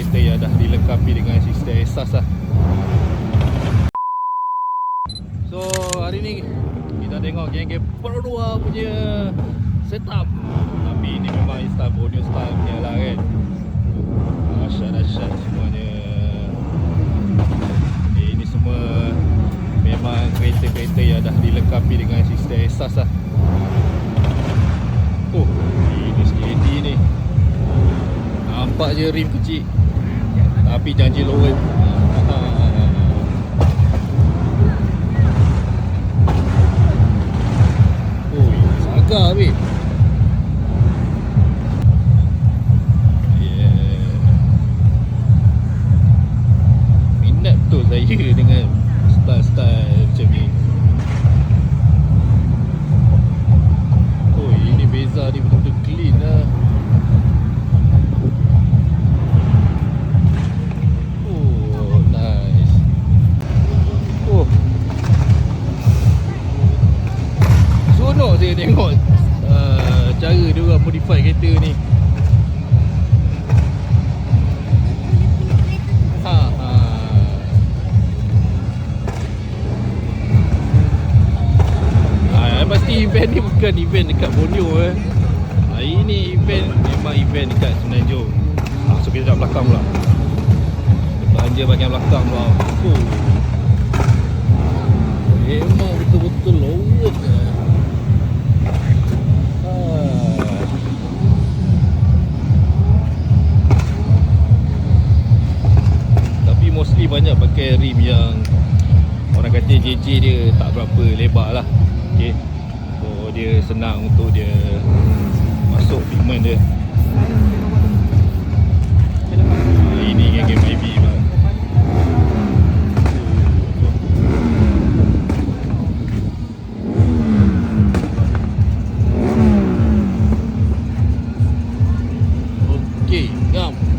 kereta yang dah dilengkapi dengan sistem exhaust lah So hari ni kita tengok geng-geng 2 punya setup. Tapi ini memang style Borneo style punya lah kan. Asyad-asyad semuanya. Eh, Ini semua memang kereta-kereta yang dah dilengkapi dengan sistem exhaust lah Oh, ini SKD ni. Nampak je rim kecil Tapi janji lower saga Yeah. Minat betul saya dengan style-style macam ni. Oh ini beza dia betul-betul clean lah saya tengok uh, Cara dia orang modify kereta ni Ha ha Ah, pasti event ni bukan event dekat Borneo eh. Ah, ini event memang event dekat Semenanjung. Ah, so kita kat belakang pula. Belanja bahagian belakang pula. Oh. Memang betul-betul lawak eh. Ah. Tapi mostly banyak pakai rim yang Orang kata JJ dia tak berapa lebar lah. Okay So dia senang untuk dia Masuk pigment dia. Okay, ngam